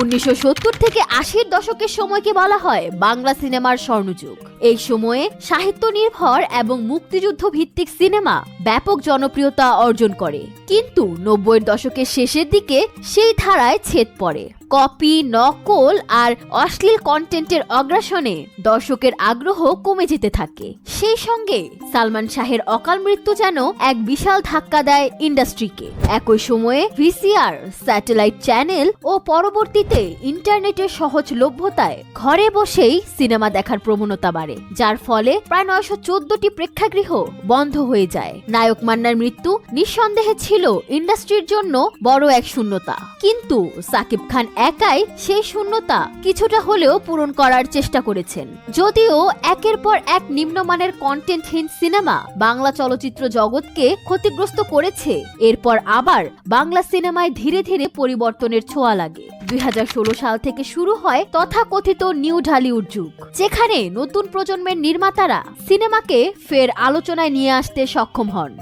উনিশশো সত্তর থেকে আশির দশকের সময়কে বলা হয় বাংলা সিনেমার স্বর্ণযুগ। এই সময়ে সাহিত্য নির্ভর এবং মুক্তিযুদ্ধ ভিত্তিক সিনেমা ব্যাপক জনপ্রিয়তা অর্জন করে। কিন্তু নব্বইয়ের দশকের শেষের দিকে সেই ধারায় ছেদ পড়ে। কপি, নকল আর অশ্লীল কন্টেন্টের অগ্রাসনে দর্শকের আগ্রহ কমে যেতে থাকে। সেই সঙ্গে সালমান শাহের অকাল মৃত্যু যেন এক বিশাল ধাক্কা দেয় ইন্ডাস্ট্রিকে। একই সময়ে ভিসিআর, স্যাটেলাইট চ্যানেল ও পরবর্তীতে ইন্টারনেটের সহজলভ্যতায় ঘরে বসেই সিনেমা দেখার প্রবণতা বাড়ে, যার ফলে প্রায় নয়শো চোদ্দটি প্রেক্ষাগৃহ বন্ধ হয়ে যায়। নায়ক মান্নার মৃত্যু নিঃসন্দেহে ছিল ইন্ডাস্ট্রির জন্য বড় এক শূন্যতা। কিন্তু সাকিব খান একাই সেই শূন্যতা কিছুটা হলেও পূরণ করার চেষ্টা করেছেন। যদিও একের পর এক নিম্নমানের কন্টেন্টহীন সিনেমা বাংলা চলচ্চিত্র জগৎকে ক্ষতিগ্রস্ত করেছে। এরপর আবার বাংলা সিনেমায় ধীরে ধীরে পরিবর্তনের ছোঁয়া লাগে। দুই হাজার ষোলো সাল থেকে শুরু হয় তথাকথিত নিউ ঢালিউড যুগ, যেখানে নতুন প্রজন্মের নির্মাতারা সিনেমাকে ফের আলোচনায় নিয়ে আসতে সক্ষম হন।